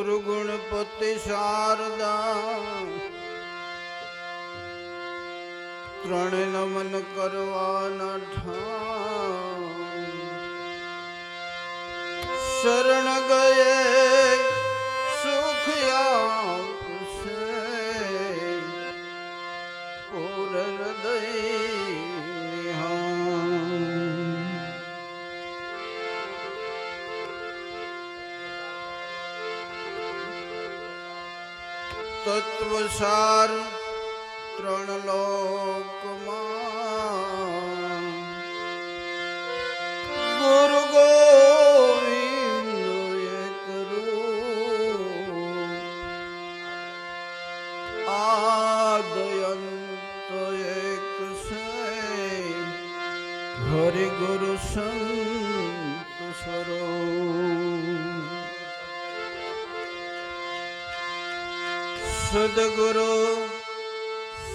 ગુરુ ગુણપતિ શારદા ત્રણ નમન કરવાના ઠા શરણ ગયે સુખિયા પૂર હૃદય તત્વસાર ત્રણ લોકમાં ગુરુ આદયંત એક છે હરિ ગુરુ સંગ સદગુરુ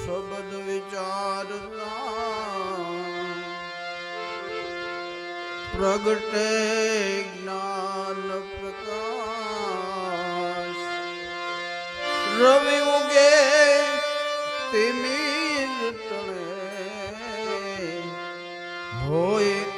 શબ્દ વિચાર પ્રગટે જ્ઞાન પ્રકાશ. રવિ ઉગે તિમી તણે હોય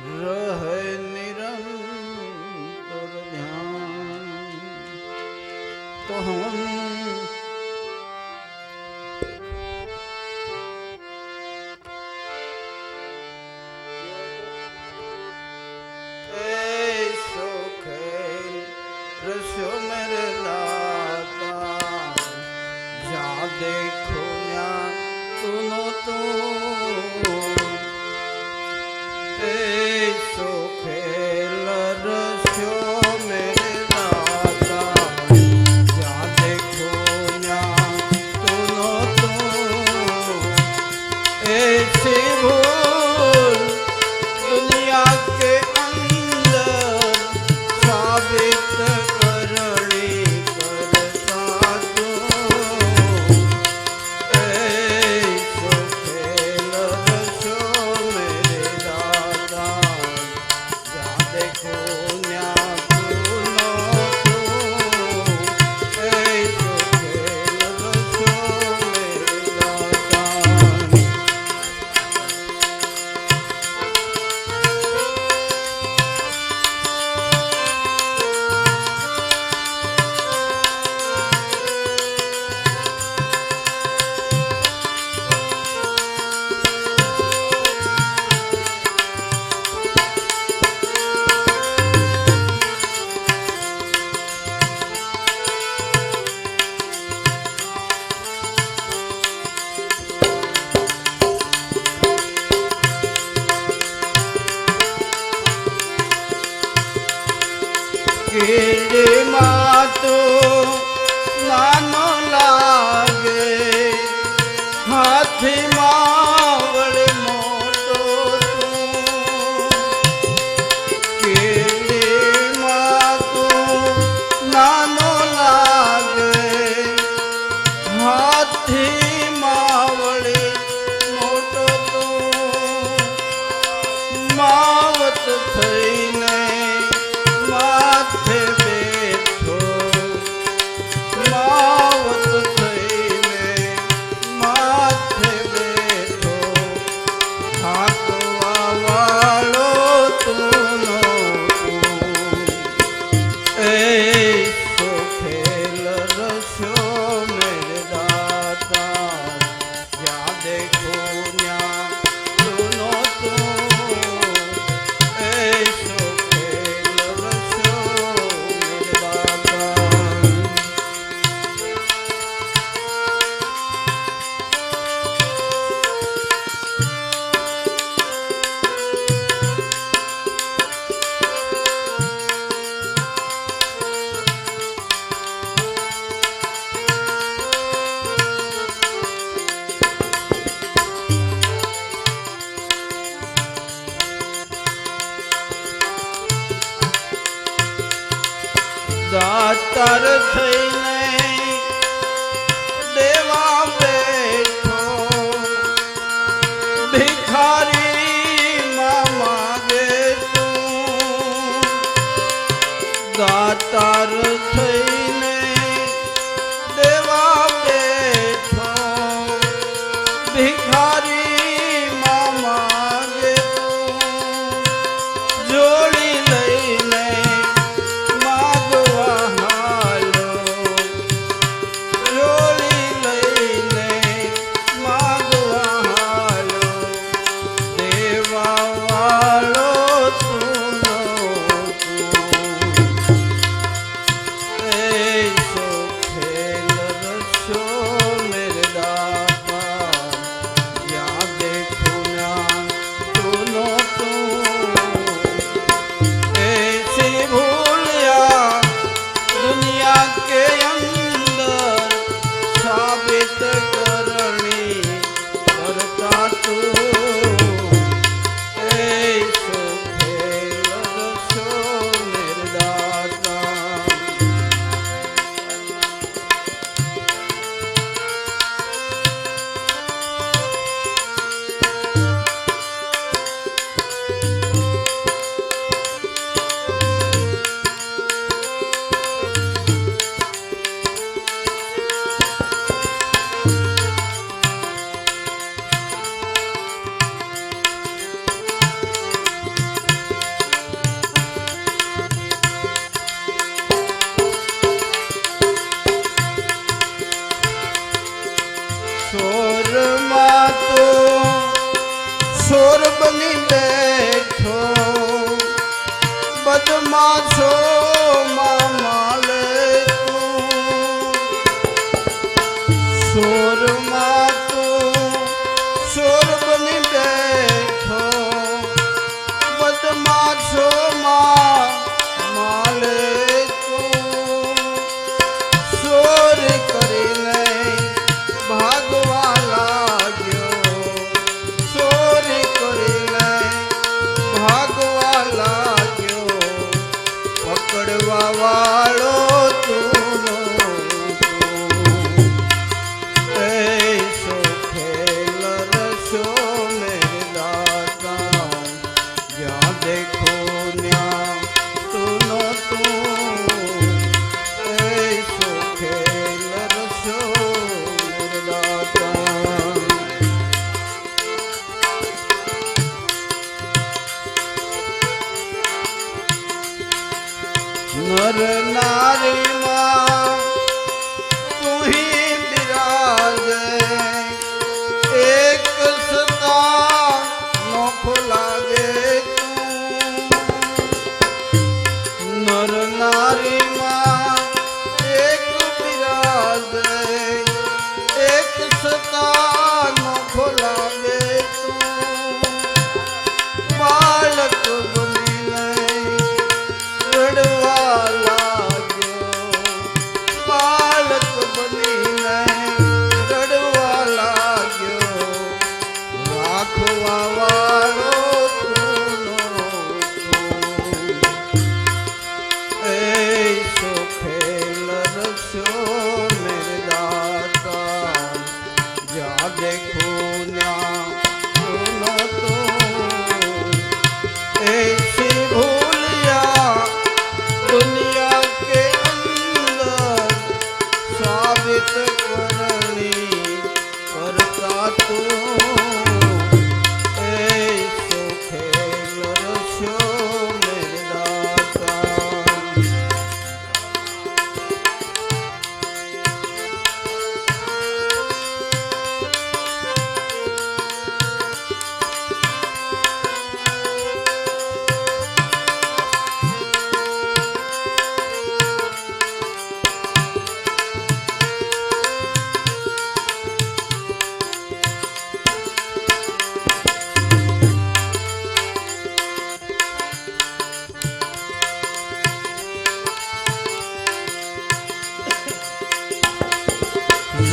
રહે નિરંતર ધ્યાન તો હમ બની બેઠો. બદમાશો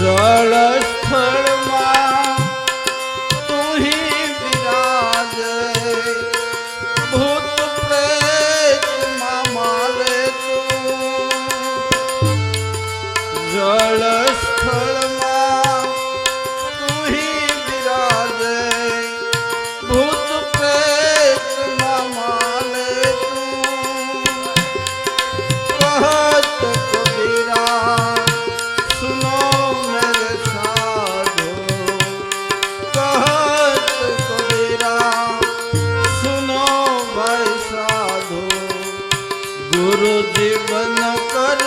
ಶರಣ जीवन कर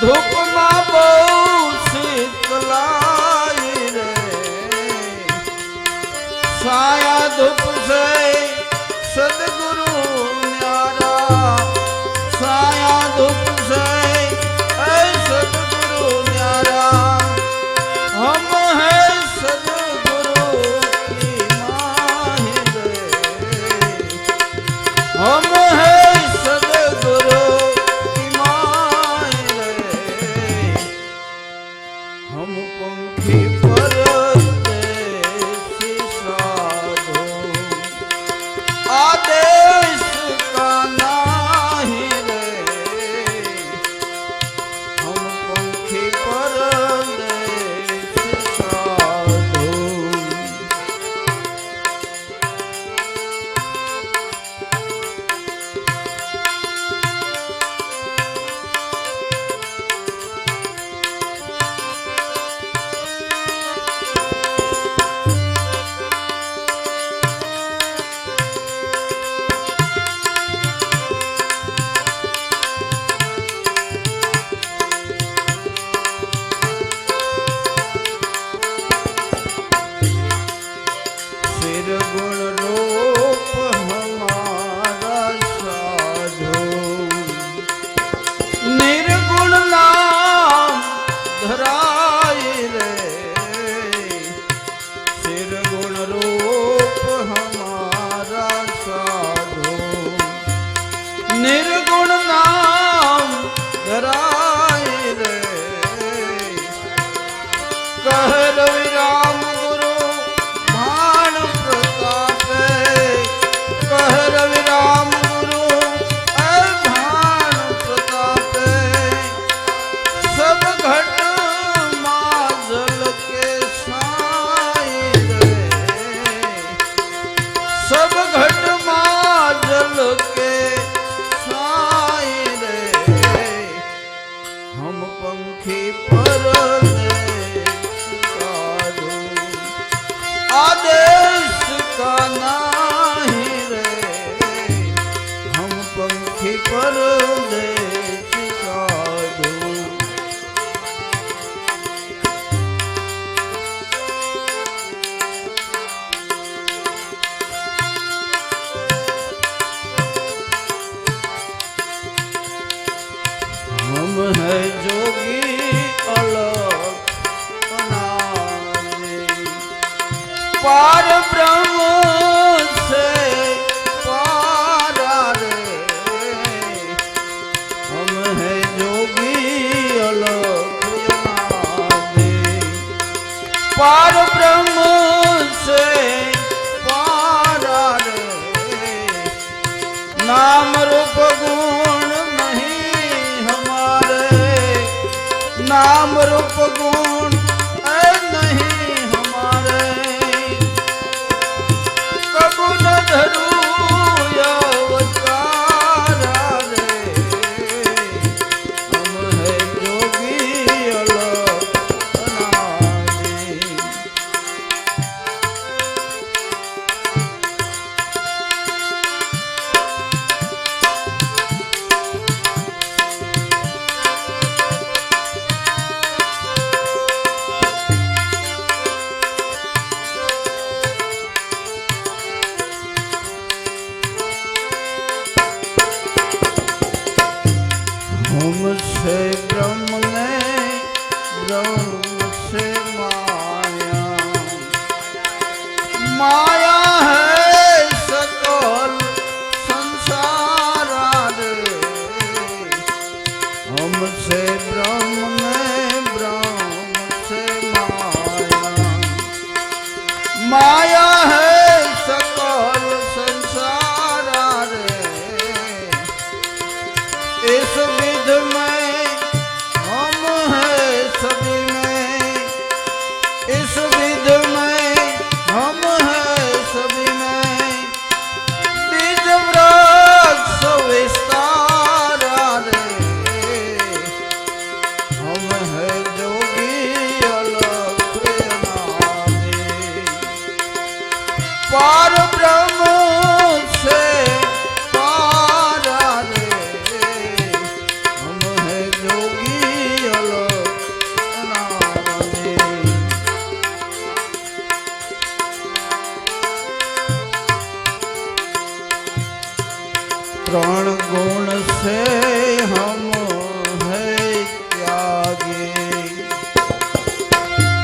¡Dupo! 妈呀 ત્રણ ગુણ છે હમ હૈ ત્યાગે.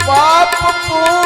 પાપ પૂર્ણ